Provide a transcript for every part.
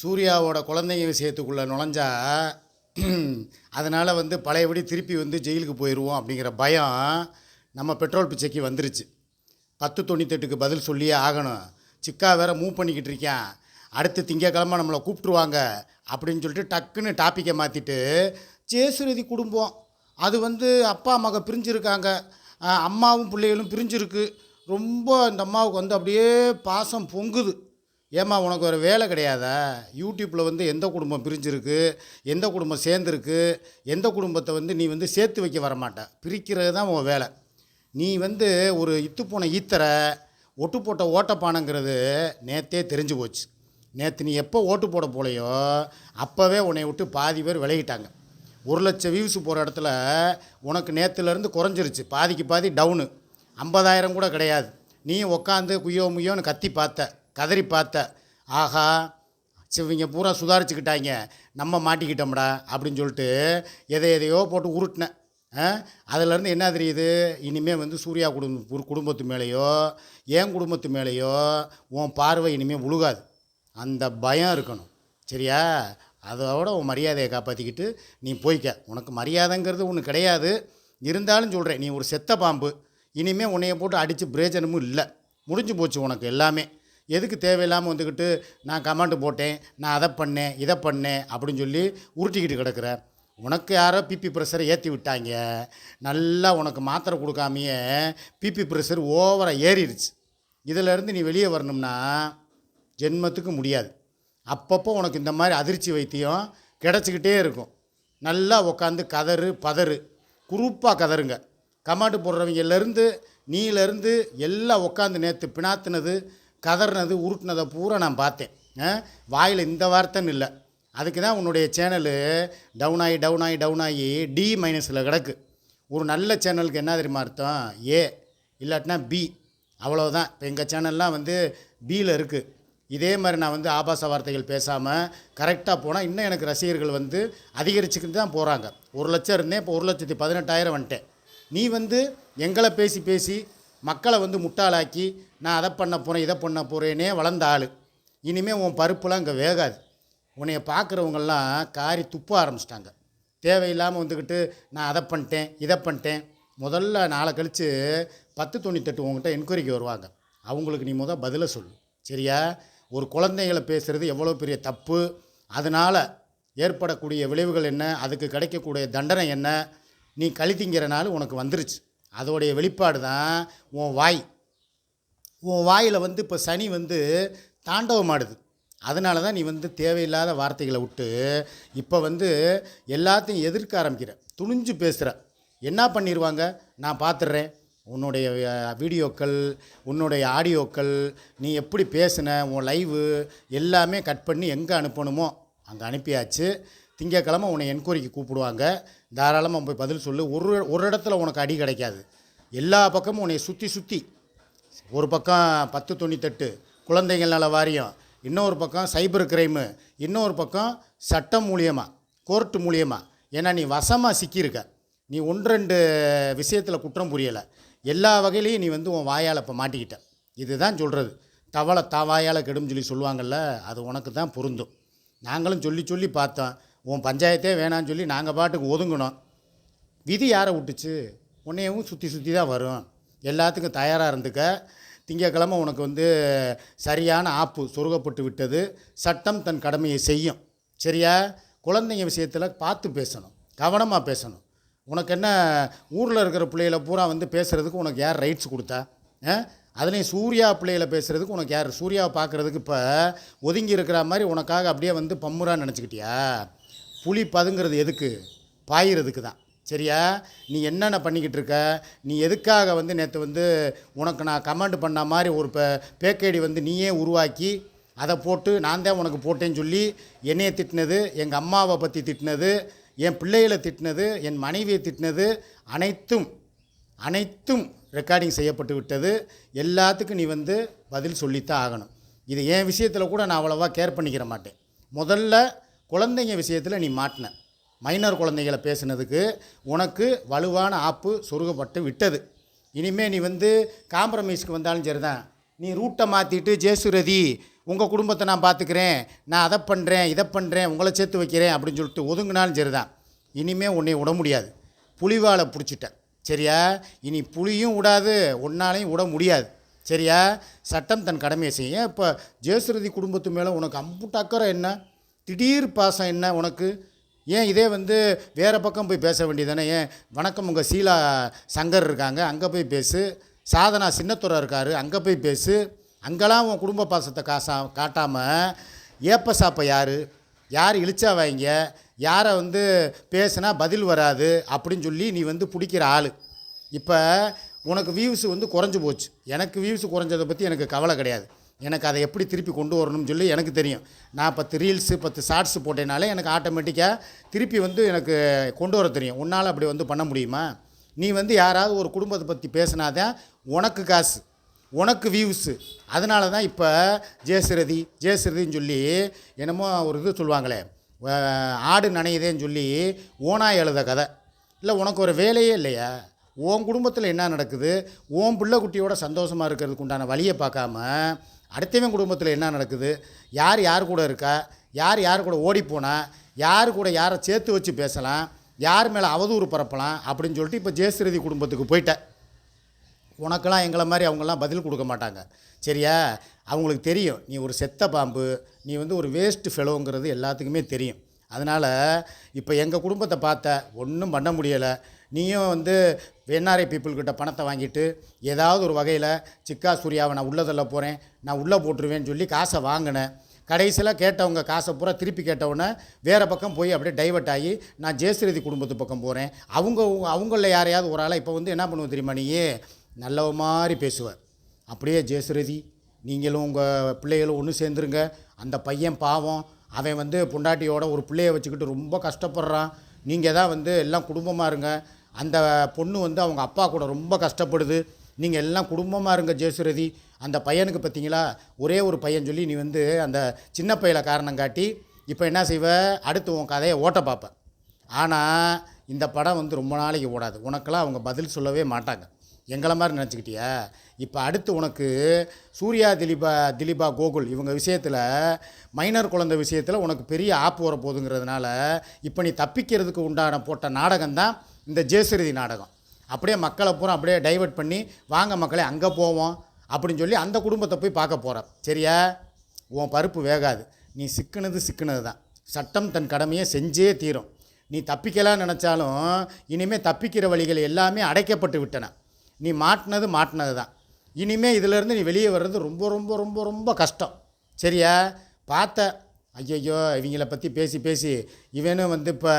சூர்யாவோட குழந்தைங்க விஷயத்துக்குள்ளே நுழைஞ்சா அதனால் வந்து பழையபடி திருப்பி வந்து ஜெயிலுக்கு போயிடுவோம் அப்படிங்கிற பயம் நம்ம பெட்ரோல் பிச்சைக்கு வந்துருச்சு. பத்து தொண்ணூத்தெட்டுக்கு பதில் சொல்லியே ஆகணும். சிக்கா வேற மூவ் பண்ணிக்கிட்டு இருக்கேன் அடுத்து திங்கக்கிழமை நம்மளை கூப்பிட்ருவாங்க அப்படின்னு சொல்லிட்டு டக்குன்னு டாப்பிக்கை மாற்றிட்டு ஜேசுரதி குடும்பம். அது வந்து அப்பா மக பிரிஞ்சிருக்காங்க. அம்மாவும் பிள்ளைகளும் பிரிஞ்சிருக்கு. ரொம்ப இந்த அம்மாவுக்கு வந்து அப்படியே பாசம் பொங்குது. ஏம்மா உனக்கு ஒரு வேலை கிடையாதா? யூடியூப்பில் வந்து எந்த குடும்பம் பிரிஞ்சிருக்கு? எந்த குடும்பம் சேர்ந்துருக்கு? எந்த குடும்பத்தை வந்து நீ வந்து சேர்த்து வைக்க வரமாட்ட? பிரிக்கிறது தான் உன் வேலை. நீ வந்து ஒரு இத்துப்போன ஈத்தரை ஒட்டு போட்ட ஓட்டப்பானங்கிறது நேத்தே தெரிஞ்சு போச்சு. நேற்று நீ எப்போ ஓட்டு போட போலையோ அப்போவே உன்னை விட்டு பாதி பேர் விலகிட்டாங்க. ஒரு லட்சம் வியூஸ் போகிற இடத்துல உனக்கு நேற்றுலேருந்து குறைஞ்சிருச்சு. பாதிக்கு பாதி டவுனு ஐம்பதாயிரம் கூட கிடையாது. நீ உக்காந்து குய்யோ முய்யோன்னு கத்தி பார்த்த. கதறி பார்த்த ஆஹா சரி, இவங்க பூரா சுதாரிச்சுக்கிட்டாங்க. நம்ம மாட்டிக்கிட்டோம்டா அப்படின்னு சொல்லிட்டு எதை எதையோ போட்டு உருட்டினேன் அதிலேருந்து அதுலேருந்து என்ன தெரியுது? இனிமேல் வந்து சூர்யா குடும்ப குடும்பத்து மேலேயோ என் குடும்பத்து மேலேயோ உன் பார்வை இனிமேல் உழுகாது. அந்த பயம் இருக்கணும். சரியா? அதோட உன் மரியாதையை காப்பாற்றிக்கிட்டு நீ போய்க்க. உனக்கு மரியாதைங்கிறது ஒன்று கிடையாது. இருந்தாலும் சொல்கிறேன் நீ ஒரு செத்த பாம்பு. இனிமேல் உன்னைய போட்டு அடித்து பிரயோஜனமும் இல்லை. முடிஞ்சு போச்சு உனக்கு எல்லாமே. எதுக்கு தேவையில்லாமல் வந்துக்கிட்டு நான் கமெண்ட் போட்டேன் நான் அதை பண்ணேன் இதை பண்ணேன் அப்படின்னு சொல்லி உருட்டிக்கிட்டு கிடக்குற. உனக்கு யாரோ பிபி ப்ரெஷரை ஏற்றி விட்டாங்க. நல்லா உனக்கு மாத்திரை கொடுக்காமையே பிபி ப்ரெஷர் ஓவராக ஏறிடுச்சு இதிலேருந்து நீ வெளியே வரணும்னா ஜென்மத்துக்கு முடியாது. அப்பப்போ உனக்கு இந்த மாதிரி அதிர்ச்சி வைத்தியம் கிடச்சிக்கிட்டே இருக்கும். நல்லா உட்காந்து கதறு பதறு. குரூப்பாக கதறுங்க. கமாண்டு போடுறவங்கலேருந்து நீலேருந்து எல்லாம் உட்காந்து நேற்று பினாத்துனது கதறினது உருட்டினதை பூரா நான் பார்த்தேன். வாயில் இந்த வார்த்தைன்னு இல்லை. அதுக்கு தான் உன்னுடைய சேனலு டவுன் ஆகி டவுன் ஆகி டவுன் ஆகி டி மைனஸில் கிடக்கு. ஒரு நல்ல சேனலுக்கு என்ன தெரியுமா அர்த்தம்? ஏ இல்லாட்டினா பி அவ்வளோதான் இப்போ எங்கள் சேனல்லாம் வந்து பியில் இருக்குது இதே மாதிரி நான் வந்து ஆபாச வார்த்தைகள் பேசாமல் கரெக்டாக போனால் இன்னும் எனக்கு ரசிகர்கள் வந்து அதிகரிச்சுக்கிட்டு தான் போகிறாங்க ஒரு லட்சம் இருந்தேன் இப்போ ஒரு லட்சத்தி பதினெட்டாயிரம் வந்துட்டேன். நீ வந்து எங்களை பேசி பேசி மக்களை வந்து முட்டாளாக்கி நான் அதை பண்ண போகிறேன் இதை பண்ண போகிறேனே வளர்ந்த ஆள். இனிமேல் உன் பருப்புலாம் இங்கே வேகாது. உன்னைய பார்க்குறவங்கெல்லாம் காரி துப்ப ஆரம்பிச்சிட்டாங்க. தேவையில்லாமல் வந்துக்கிட்டு நான் அதை பண்ணிட்டேன் இதை பண்ணிட்டேன். முதல்ல நாளை கழித்து பத்து தொண்ணூத்தெட்டு உங்ககிட்ட என்கொயரிக்கு வருவாங்க. அவங்களுக்கு நீ முதல் பதிலை சொல்லு. சரியா? ஒரு குழந்தைகளை பேசுகிறது எவ்வளோ பெரிய தப்பு? அதனால் ஏற்படக்கூடிய விளைவுகள் என்ன? அதுக்கு கிடைக்கக்கூடிய தண்டனை என்ன? நீ கழித்திங்கிறனால உனக்கு வந்துருச்சு. அதோடைய வெளிப்பாடு தான் உன் வாய். உன் வாயில் வந்து இப்போ சனி வந்து தாண்டவம் ஆடுது. அதனால தான் நீ வந்து தேவையில்லாத வார்த்தைகளை விட்டு இப்போ வந்து எல்லாத்தையும் எதிர்க்க ஆரம்பிக்கிற. துணிஞ்சு பேசுகிற என்ன பண்ணிடுவாங்க நான் பார்த்துடுறேன் உன்னுடைய வீடியோக்கள் உன்னுடைய ஆடியோக்கள் நீ எப்படி பேசின உன் லைவு எல்லாமே கட் பண்ணி எங்கே அனுப்பணுமோ அங்கே அனுப்பியாச்சு. திங்கக்கிழமை உன்னை என்கொயரிக்கு கூப்பிடுவாங்க. தாராளமாக போய் பதில் சொல்லு. ஒரு ஒரு இடத்துல உனக்கு அடி கிடைக்காது. எல்லா பக்கமும் உன்னை சுற்றி சுற்றி ஒரு பக்கம் பத்து தொண்ணூத்தெட்டு குழந்தைகள் நல வாரியம். இன்னொரு பக்கம் சைபர் கிரைமு இன்னொரு பக்கம் சட்டம் மூலியமாக கோர்ட்டு மூலியமாக ஏன்னா நீ வசமாக சிக்கியிருக்க. நீ ஒன்று ரெண்டு விஷயத்தில் குற்றம் புரியலை. எல்லா வகையிலையும் நீ வந்து உன் வாயால் இப்போ மாட்டிக்கிட்ட. இதுதான் சொல்கிறது தவளை தாவாயால் கெடும் சொல்லி சொல்லுவாங்கள்ல அது உனக்கு தான் பொருந்தும். நாங்களும் சொல்லி சொல்லி பார்த்தோம். உன் பஞ்சாயத்தே வேணான்னு சொல்லி நாங்கள் பாட்டுக்கு ஒதுங்கினோம். விதி யாரை விட்டுச்சு? உன்னையவும் சுற்றி சுற்றி தான் வரும். எல்லாத்துக்கும் தயாராக இருந்துக்க. திங்கக்கிழமை உனக்கு வந்து சரியான ஆப்பு சொருகப்பட்டு விட்டது. சட்டம் தன் கடமையை செய்யும். சரியா? குழந்தைங்க விஷயத்தில் பார்த்து பேசணும். கவனமாக பேசணும். உனக்கு என்ன ஊரில் இருக்கிற பிள்ளைகளை பூரா வந்து பேசுகிறதுக்கு உனக்கு யார் ரைட்ஸ் கொடுத்தா? ஆ? அதுலேயும் சூர்யா பிள்ளைகளை பேசுகிறதுக்கு உனக்கு யார்? சூர்யாவை பார்க்குறதுக்கு இப்போ ஒதுங்கி இருக்கிற மாதிரி உனக்காக அப்படியே வந்து பம்முறான்னு நினச்சிக்கிட்டியா? புலி பதுங்கிறது எதுக்கு? பாயிறதுக்கு தான். சரியா? நீ என்னென்ன பண்ணிக்கிட்டு இருக்க? நீ எதுக்காக வந்து நேற்று வந்து உனக்கு நான் கமெண்ட் பண்ண மாதிரி ஒரு பே பேக்கேடி வந்து நீயே உருவாக்கி அதை போட்டு நான் தான் உனக்கு போட்டேன்னு சொல்லி என்னையை திட்டினது எங்கள் அம்மாவை பற்றி திட்டினது என் பிள்ளைகளை திட்டினது என் மனைவியை திட்டினது அனைத்தும் அனைத்தும் ரெக்கார்டிங் செய்யப்பட்டு விட்டது. எல்லாத்துக்கும் நீ வந்து பதில் சொல்லித்தான் ஆகணும். இது என் விஷயத்தில் கூட நான் அவ்வளோவா கேர் பண்ணிக்கிற மாட்டேன். முதல்ல குழந்தைங்க விஷயத்தில் நீ மாட்டின. மைனர் குழந்தைகளை பேசுனதுக்கு உனக்கு வலுவான ஆப்பு சொருகப்பட்டு விட்டது. இனிமேல் நீ வந்து காம்ப்ரமைஸ்க்கு வந்தாலும் சரிதான். நீ ரூட்டை மாற்றிட்டு ஜேசுரதி உங்கள் குடும்பத்தை நான் பார்த்துக்கிறேன் நான் அதை பண்ணுறேன் இதை பண்ணுறேன் உங்களை சேர்த்து வைக்கிறேன் அப்படின்னு சொல்லிட்டு ஒதுங்கினாலும் சரிதான். இனிமேல் உன்னை விட முடியாது. புலிவாலை பிடிச்சிட்டேன் சரியா? இனி புலியும் விடாது ஒன்னாலையும் விட முடியாது. சரியா? சட்டம் தன் கடமையை செய்யும். இப்போ ஜெயசுரதி குடும்பத்து மேலே உனக்கு அம்புட்டு அக்கறை என்ன? திடீர் பாசம் என்ன உனக்கு? ஏன் இதே வந்து வேறு பக்கம் போய் பேச வேண்டியதானே ஏன் வணக்கம் உங்கள் சீலா சங்கர் இருக்காங்க அங்கே போய் பேசு. சாதனா சின்னத்துறை இருக்கார் அங்கே போய் பேசு. அங்கெல்லாம் உன் குடும்ப பாசத்தை காசா காட்டாமல் ஏப்ப சாப்ப யார்? யார் இழிச்சா வைங்க? யாரை வந்து பேசுனா பதில் வராது அப்படின்னு சொல்லி நீ வந்து பிடிக்கிற ஆள். இப்போ உனக்கு வியூஸ் வந்து குறைஞ்சி போச்சு. எனக்கு வியூஸ் குறைஞ்சதை பற்றி எனக்கு கவலை கிடையாது. எனக்கு அதை எப்படி திருப்பி கொண்டு வரணும்னு சொல்லி எனக்கு தெரியும். நான் பத்து ரீல்ஸு பத்து ஷார்ட்ஸு போட்டேனாலே எனக்கு ஆட்டோமேட்டிக்காக திருப்பி வந்து எனக்கு கொண்டு வர தெரியும். உன்னால் அப்படி வந்து பண்ண முடியுமா? நீ வந்து யாராவது ஒரு குடும்பத்தை பற்றி பேசினாதான் உனக்கு காசு உனக்கு வியூஸு அதனால தான் இப்போ ஜெயசிரதி ஜெயசிரதின்னு சொல்லி என்னமோ ஒரு இது சொல்லுவாங்களே ஆடு நனையுதேன்னு சொல்லி ஓனாய் எழுத கதை. இல்லை உனக்கு ஒரு வேலையே இல்லையா? உன் குடும்பத்தில் என்ன நடக்குது? உன் பிள்ளை குட்டியோட சந்தோஷமாக இருக்கிறதுக்கு உண்டான வழியை பார்க்காம அடுத்தவன் குடும்பத்தில் என்ன நடக்குது? யார் யார் கூட இருக்கா? யார் யார் கூட ஓடிப்போனால் யார் கூட யாரை சேர்த்து வச்சு பேசலாம்? யார் மேலே அவதூறு பரப்பலாம்? அப்படின்னு சொல்லிட்டு இப்போ ஜெயஸ்ரீதி குடும்பத்துக்கு போயிட்டேன் உனக்கெல்லாம் எங்களை மாதிரி அவங்கெல்லாம் பதில் கொடுக்க மாட்டாங்க. சரியா? அவங்களுக்கு தெரியும். நீ ஒரு செத்த பாம்பு நீ வந்து ஒரு வேஸ்ட் ஃபெலோங்கிறது எல்லாத்துக்குமே தெரியும். அதனால் இப்போ எங்கள் குடும்பத்தை பார்த்த ஒன்றும் பண்ண முடியலை. நீயும் வந்து என்ஆர்ஐ பீப்புள்கிட்ட பணத்தை வாங்கிட்டு ஏதாவது ஒரு வகையில் சிக்கா சூர்யாவை நான் உள்ளதில் போகிறேன் நான் உள்ளே போட்டுருவேன்னு சொல்லி காசை வாங்கினேன். கடைசியில் கேட்டவங்க காசை பூரா திருப்பி கேட்டவுடனே வேறு பக்கம் போய் அப்படியே டைவர்ட் ஆகி நான் ஜெயஸ்ரீதி குடும்பத்து பக்கம் போகிறேன் அவங்க அவங்களில் யாரையாவது ஒரு ஆளை இப்போ வந்து என்ன பண்ணுவோம் தெரியுமா நீயே? நல்லவ மாதிரி பேசுவேன் அப்படியே ஜெயஸ்ரதி நீங்களும் உங்கள் பிள்ளைகளும் ஒன்று சேர்ந்துருங்க. அந்த பையன் பாவம். அவன் வந்து பொண்டாட்டியோட ஒரு பிள்ளையை வச்சுக்கிட்டு ரொம்ப கஷ்டப்படுறான். நீங்கள் தான் வந்து எல்லாம் குடும்பமாக இருங்க. அந்த பொண்ணு வந்து அவங்க அப்பா கூட ரொம்ப கஷ்டப்படுது. நீங்கள் எல்லாம் குடும்பமாக இருங்க ஜெயசுரதி அந்த பையனுக்கு பார்த்தீங்களா? ஒரே ஒரு பையன் சொல்லி நீ வந்து அந்த சின்ன பையில காரணம் காட்டி இப்போ என்ன செய்வ? அடுத்து உன் கதையை ஓட்ட பார்ப்ப. ஆனால் இந்த படம் வந்து ரொம்ப நாளைக்கு ஓடாது. உனக்கெல்லாம் அவங்க பதில் சொல்லவே மாட்டாங்க. எங்களை மாதிரி நினச்சிக்கிட்டியா? இப்போ அடுத்து உனக்கு சூர்யா திலீபா திலீபா கோகுல் இவங்க விஷயத்தில் மைனர் குழந்தை விஷயத்தில் உனக்கு பெரிய ஆப் வர போகுதுங்கிறதுனால இப்போ நீ தப்பிக்கிறதுக்கு உண்டான போட்ட நாடகம் தான் இந்த ஜெயசுரதி நாடகம். அப்படியே மக்களை பூரா அப்படியே டைவர்ட் பண்ணி வாங்க மக்களே அங்கே போவோம். அப்படின்னு சொல்லி அந்த குடும்பத்தை போய் பார்க்க போகிறேன் சரியா? உன் பருப்பு வேகாது. நீ சிக்கினது சிக்கினது தான். சட்டம் தன் கடமையை செஞ்சே தீரும். நீ தப்பிக்கலாம் நினச்சாலும் இனிமேல் தப்பிக்கிற வழிகள் எல்லாமே அடைக்கப்பட்டு விட்டன. நீ மாட்டினது மாட்டினது தான். இனிமேல் இதிலேருந்து நீ வெளியே வர்றது ரொம்ப ரொம்ப ரொம்ப ரொம்ப கஷ்டம். சரியா? பார்த்த ஐயையோ இவங்கள பற்றி பேசி பேசி இவனும் வந்து இப்போ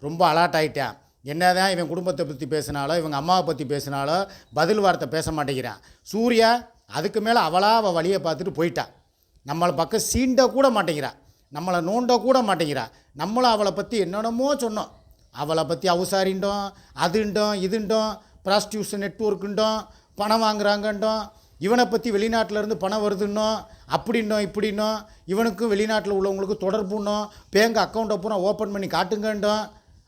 ரொம்ப அலாட் ஆகிட்டான் என்னதான் இவன் குடும்பத்தை பற்றி பேசினாலோ இவங்க அம்மாவை பற்றி பேசினாலோ பதில் வார்த்தை பேச மாட்டேங்கிறான். சூர்யா அதுக்கு மேலே அவளாக அவள் வழியை பார்த்துட்டு போயிட்டான் நம்மளை பக்கம் சீண்ட கூட மாட்டேங்கிறா. நம்மளை நோண்ட கூட மாட்டேங்கிறா. நம்மளும் அவளை பற்றி என்னென்னமோ சொன்னோம். அவளை பற்றி அவசாரிண்டோம் அதுண்டோம் இதுண்டோம் ப்ராஸ்டியூஷன் நெட்ஒர்க்குண்டோம் பணம் வாங்குறாங்கண்டோம் இவனை பற்றி வெளிநாட்டிலேருந்து பணம் வருதுன்னோம் அப்படின்னோம் இப்படின்னோம் இவனுக்கும் வெளிநாட்டில் உள்ளவங்களுக்கும் தொடர்புன்னோம் பேங்க் அக்கௌண்ட்டை பூரா ஓப்பன் பண்ணி காட்டுங்கண்டோம்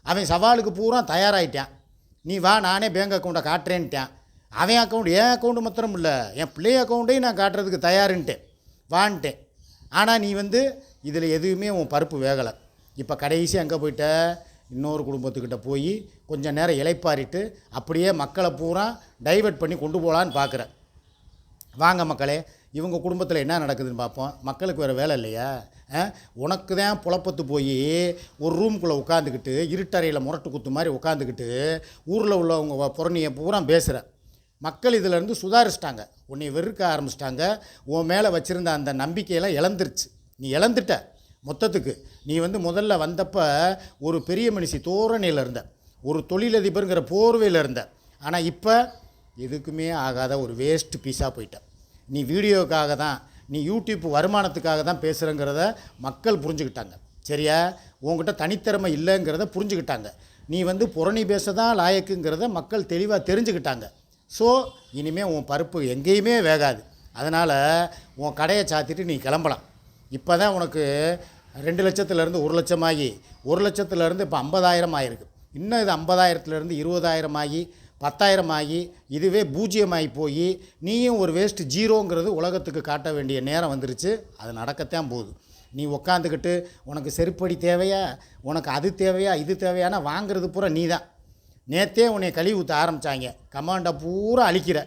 அவன் சவாலுக்கு பூரா தயாராகிட்டான் நீ வா நானே பேங்க் அக்கௌண்ட்டை காட்டுறேன்ட்டான் அவன் அக்கௌண்ட் என் அக்கௌண்ட் மாத்திரம் இல்லை என் பிள்ளை அக்கௌண்ட்டையும் நான் காட்டுறதுக்கு தயாருன்ட்டேன் வான்ட்டேன் ஆனால் நீ வந்து இதில் எதுவுமே உன் பருப்பு வேகலை. இப்போ கடைசி அங்கே போயிட்ட இன்னொரு குடும்பத்துக்கிட்ட போய் கொஞ்சம் நேரம் இலைப்பாரிட்டு அப்படியே மக்களை பூரா டைவர்ட் பண்ணி கொண்டு போகலான்னு பார்க்குற வாங்க மக்களே இவங்க குடும்பத்தில் என்ன நடக்குதுன்னு பார்ப்போம். மக்களுக்கு வேறு வேலை இல்லையா? ஆ? உனக்கு தான் புழப்பத்து போய் ஒரு ரூம்குள்ளே உட்காந்துக்கிட்டு இருட்டறையில் முரட்டு குத்து மாதிரி உட்காந்துக்கிட்டு ஊரில் உள்ளவங்க புறணியை பூரா பேசுகிற மக்கள் இதிலேருந்து சுதாரிச்சிட்டாங்க. உன்னை வெறுக்க ஆரம்பிச்சிட்டாங்க. உன் மேலே வச்சுருந்த அந்த நம்பிக்கையெல்லாம் இழந்துருச்சு. நீ இழந்துட்ட மொத்தத்துக்கு. நீ வந்து முதல்ல வந்தப்போ ஒரு பெரிய மனுஷி தோரணையில் இருந்த. ஒரு தொழிலதிபருங்கிற போர்வையில் இருந்த. ஆனால் இப்போ எதுக்குமே ஆகாத ஒரு வேஸ்ட் பீஸாக போயிட்டேன் நீ வீடியோக்காக தான் நீ யூடியூப் வருமானத்துக்காக தான் பேசுகிறங்கிறத மக்கள் புரிஞ்சுக்கிட்டாங்க. சரியா? உங்ககிட்ட தனித்திறமை இல்லைங்கிறத புரிஞ்சுக்கிட்டாங்க. நீ வந்து புறணி பேச தான் லாயக்குங்கிறத மக்கள் தெளிவாக தெரிஞ்சுக்கிட்டாங்க. ஸோ இனிமேல் உன் பருப்பு எங்கேயுமே வேகாது. அதனால் உன் கடையை சாத்திட்டு நீ கிளம்பலாம். இப்போ தான் உனக்கு ரெண்டு லட்சத்துலேருந்து ஒரு லட்சமாகி ஒரு லட்சத்துலேருந்து இப்போ ஐம்பதாயிரம் ஆகிருக்கு இன்னும் இது ஐம்பதாயிரத்துலேருந்து இருபதாயிரம் ஆகி பத்தாயிரம் ஆகி இதுவே பூஜ்ஜியமாகி போய் நீயும் ஒரு வேஸ்ட் ஜீரோங்கிறது உலகத்துக்கு காட்ட வேண்டிய நேரம் வந்துருச்சு. அது நடக்கத்தான் போகுது. நீ உக்காந்துக்கிட்டு உனக்கு செருப்படி தேவையா? உனக்கு அது தேவையா? இது தேவையானா வாங்குறது பூரா நீ தான் நேற்றே உன்னை கழிவு ஊற்ற ஆரம்பித்தாங்க கமாண்டை பூரா அழிக்கிற.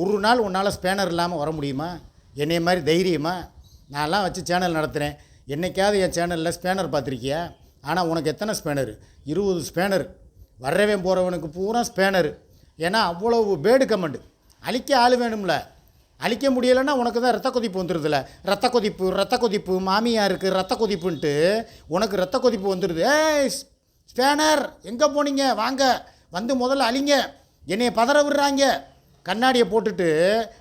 ஒரு நாள் உன்னால் ஸ்பேனர் இல்லாமல் வர முடியுமா? என்னைய மாதிரி தைரியமா? நான்லாம் வச்சு சேனல் நடத்துகிறேன் என்னைக்காவது என் சேனலில் ஸ்பேனர் பார்த்துருக்கியா? ஆனால் உனக்கு எத்தனை ஸ்பேனர் இருபது ஸ்பேனர் வர்றவன் போகிறவனுக்கு பூரா ஸ்பேனர் ஏன்னா அவ்வளவு பேடு கமெண்ட் அழிக்க ஆள் வேணும்ல. அழிக்க முடியலைன்னா உனக்கு தான் ரத்த கொதிப்பு வந்துடுதுல ரத்த கொதிப்பு ரத்த கொதிப்பு மாமியாருக்கு ரத்த கொதிப்புன்ட்டு உனக்கு ரத்த கொதிப்பு வந்துடுது ஏய் ஸ்பேனர் எங்கே போனீங்க? வாங்க. வந்து முதல்ல அழிங்க. என்னைய பதற விடுறாங்க. கண்ணாடியை போட்டுட்டு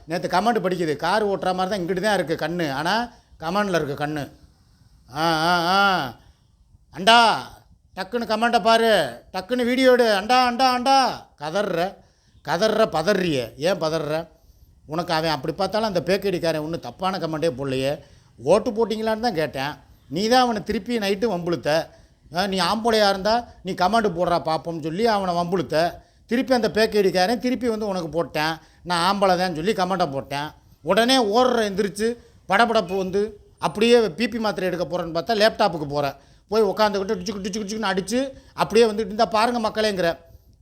நேற்று கமெண்ட் படிக்குது. கார் ஓட்டுற மாதிரி தான் இங்கிட்டு தான் இருக்குது கண்ணு. ஆனால் கமெண்டில் இருக்குது கண்ணு. ஆ ஆ ஆ. அண்டா டக்குன்னு கமெண்ட்டை பாரு. டக்குன்னு வீடியோ எடு. அண்டா அண்டா அண்டா. கதற கதற பதறிய. ஏன் பதற உனக்கு அவன் அப்படி பார்த்தாலும் அந்த பேக்கடிக்காரன் ஒன்றும் தப்பான கமெண்ட்டே போடலையே. ஓட்டு போட்டிங்களான்னு தான் கேட்டேன். நீ தான் அவனை திருப்பி நைட்டு வம்புழுத்த. ஆ, நீ ஆம்பளையாக இருந்தால் நீ கமெண்ட் போடுறா பார்ப்போம்னு சொல்லி அவனை வம்புழுத்த. திருப்பி அந்த பேக்கடிக்காரன் திருப்பி வந்து உனக்கு போட்டேன். நான் ஆம்பளை தான் சொல்லி கமெண்ட்டை போட்டேன். உடனே ஓடுற எந்திரிச்சு படபடப்பு வந்து அப்படியே பிபி மாத்திரை எடுக்க போகிறேன்னு பார்த்தா லேப்டாப்புக்கு போகிறேன் போய் உட்காந்துக்கிட்டு டிச்சுக்கு டிச்சுக்கு டிச்சுக்குன்னு அடித்து அப்படியே வந்துட்டு இருந்தால் பாருங்கள் மக்களேங்கிற.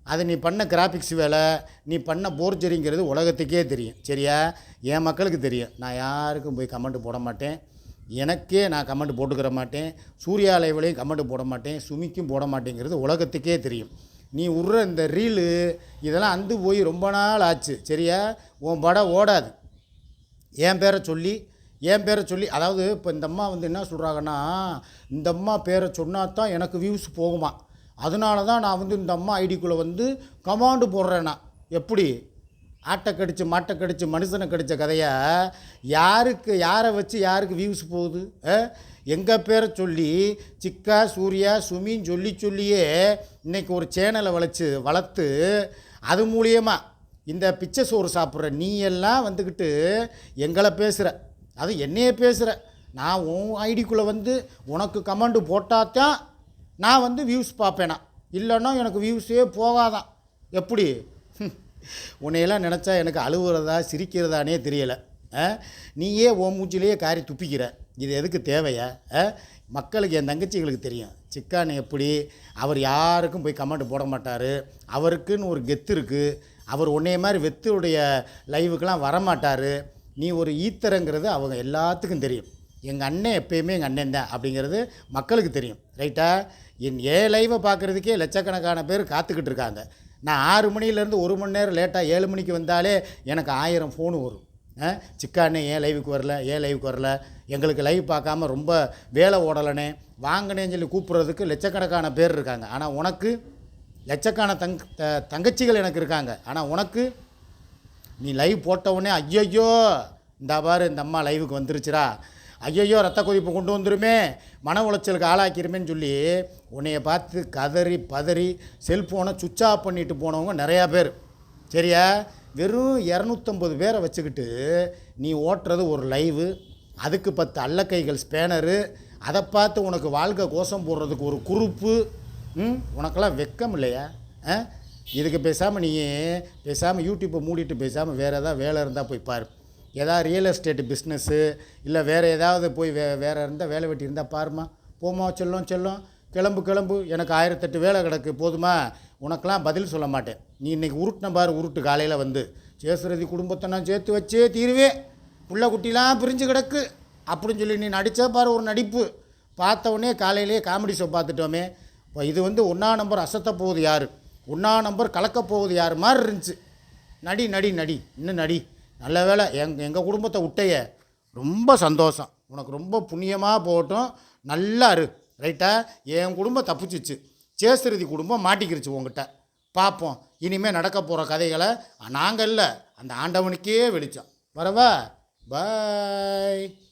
அது நீ பண்ண கிராஃபிக்ஸ் வேலை நீ பண்ண போர்ஜரிங்கிறது உலகத்துக்கே தெரியும். சரியா? என் மக்களுக்கு தெரியும். நான் யாருக்கும் போய் கமெண்ட் போட மாட்டேன். எனக்கே நான் கமெண்ட் போட்டுக்கிற மாட்டேன். சூர்யா லைவ்லையும் கமெண்ட் போட மாட்டேன். சுமிக்கும் போட மாட்டேங்கிறது உலகத்துக்கே தெரியும். நீ விட்ற இந்த ரீலு இதெல்லாம் அந்து போய் ரொம்ப நாள் ஆச்சு. சரியா? உன் படம் ஓடாது. என் பேரை சொல்லி என் பேரை சொல்லி அதாவது இப்போ இந்த அம்மா வந்து என்ன சொல்கிறாங்கன்னா இந்த அம்மா பேரை சொன்னால் தான் எனக்கு வியூஸ் போகுமா? அதனால தான் நான் வந்து இந்த அம்மா ஐடிக்குள்ளே வந்து கமாண்டு போடுறேன்னா நான் எப்படி? ஆட்டை கடிச்சு மாட்டை கடிச்சு மனுஷனை கடித்த கதையை யாருக்கு யாரை வச்சு யாருக்கு வியூஸ் போகுது? எங்கள் பேரை சொல்லி சிக்கா சூர்யா சுமின்னு சொல்லி சொல்லியே இன்னைக்கு ஒரு சேனலை வளைச்சி வளர்த்து அது மூலியமாக இந்த பிச்சை சோறு சாப்பிட்ற நீ எல்லாம் வந்துக்கிட்டு எங்களை பேசுகிற அது என்னையே பேசுகிற நான் உன் ஐடிக்குள்ளே வந்து உனக்கு கமெண்ட் போட்டாதான் நான் வந்து வியூஸ் பார்ப்பேனா? இல்லைன்னா எனக்கு வியூஸே போகாதான் எப்படி? உன்னையெல்லாம் நினச்சா எனக்கு அழுகுறதா சிரிக்கிறதானே தெரியலை. ஆ? நீயே ஓ மூச்சிலேயே காரி துப்பிக்கிற. இது எதுக்கு தேவையா? ஆ? மக்களுக்கு என் தங்கச்சிகளுக்கு தெரியும். சிக்கான் எப்படி? அவர் யாருக்கும் போய் கமெண்ட் போட மாட்டார். அவருக்குன்னு ஒரு கெத்து இருக்குது அவர் உன்னைய மாதிரி வெத்துடைய லைவுக்கெலாம் வரமாட்டார். நீ ஒரு ஈத்தரங்கிறது அவங்க எல்லாத்துக்கும் தெரியும். எங்கள் அண்ணன் எப்பயுமே எங்கள் அண்ணன் தான் அப்படிங்கிறது மக்களுக்கு தெரியும் ரைட்டா என் ஏ லைவை பார்க்குறதுக்கே லட்சக்கணக்கான பேர் காத்துக்கிட்டு இருக்காங்க. நான் ஆறு மணிலேருந்து ஒரு மணி நேரம் லேட்டாக ஏழு மணிக்கு வந்தாலே எனக்கு ஆயிரம் ஃபோனு வரும். ஆ? சிக்காண்ணே ஏன் லைவுக்கு வரல? ஏன் லைவுக்கு வரல? எங்களுக்கு லைவ் பார்க்காம ரொம்ப வேலை ஓடலனே வாங்கினேன்னு சொல்லி கூப்பிட்றதுக்கு லட்சக்கணக்கான பேர் இருக்காங்க. ஆனால் உனக்கு லட்சக்கான தங் த- தங்கச்சிகள் எனக்கு இருக்காங்க. ஆனால் உனக்கு நீ லைவ் போட்ட உடனே இந்த பாரு இந்த அம்மா லைவுக்கு வந்துருச்சுடா. ஐயையோ ரத்த கொதிப்பு கொண்டு வந்துருமே. மன உளைச்சலுக்கு ஆளாக்கிருமேன்னு சொல்லி உன்னைய பார்த்து கதறி பதறி செல்ஃபோனை சுவிட்ச் ஆஃப் பண்ணிட்டு போனவங்க நிறையா பேர். சரியா? வெறும் இரநூத்தம்பது பேரை வச்சுக்கிட்டு நீ ஓட்டுறது ஒரு லைவு அதுக்கு பத்து அல்லக்கைகள் ஸ்பேனரு அதை பார்த்து உனக்கு வாழ்க்கை கோஷம் போடுறதுக்கு ஒரு குறுப்பு. ம்? உனக்கெல்லாம் வெக்கம் இல்லையா? ஆ? இதுக்கு பேசாமல் நீ பேசாமல் யூடியூப்பை மூடிட்டு பேசாமல் வேறு ஏதாவது வேலை இருந்தால் போய் பாரு. ஏதாவது ரியல் எஸ்டேட் பிஸ்னஸ்ஸு இல்லை வேறு ஏதாவது போய் வே வேறு இருந்தால் வேலை வெட்டி இருந்தால் பாருமா போமா செல்லும் செல்லும். கிளம்பு கிளம்பு. எனக்கு ஆயிரத்தெட்டு வேலை கிடக்கு. போதுமா? உனக்கெலாம் பதில் சொல்ல மாட்டேன். நீ இன்னைக்கு உருட்டின பாரு உருட்டு காலையில் வந்து. சேசுரதி குடும்பத்தை நான் சேர்த்து வச்சே தீருவேன் புள்ள குட்டிலாம் பிரிஞ்சு கிடக்கு. அப்படின்னு சொல்லி நீ நடித்தா பாரு ஒரு நடிப்பு. பார்த்த உடனே காலையிலேயே காமெடி ஷோ பார்த்துட்டோமே. இப்போ இது வந்து ஒன்றா நம்பர் அசத்த போகுது யார்? ஒன்றா நம்பர் கலக்க போகுது யார்? மாதிரி இருந்துச்சு. நடி நடி நடி. இன்னும் நடி. நல்ல வேலை எங் எங்கள் குடும்பத்தை விட்டைய. ரொம்ப சந்தோஷம். உனக்கு ரொம்ப புண்ணியமாக போகட்டும். நல்லா இரு. ரைட்டா? என் குடும்பம் தப்பிச்சிச்சு. சேசுரதி குடும்பம் மாட்டிக்கிருச்சு உங்ககிட்ட பார்ப்போம் இனிமேல் நடக்க போகிற கதைகளை நாங்கள் இல்லை. அந்த ஆண்டவனுக்கே வெளிச்சோம். வரவா? பாய்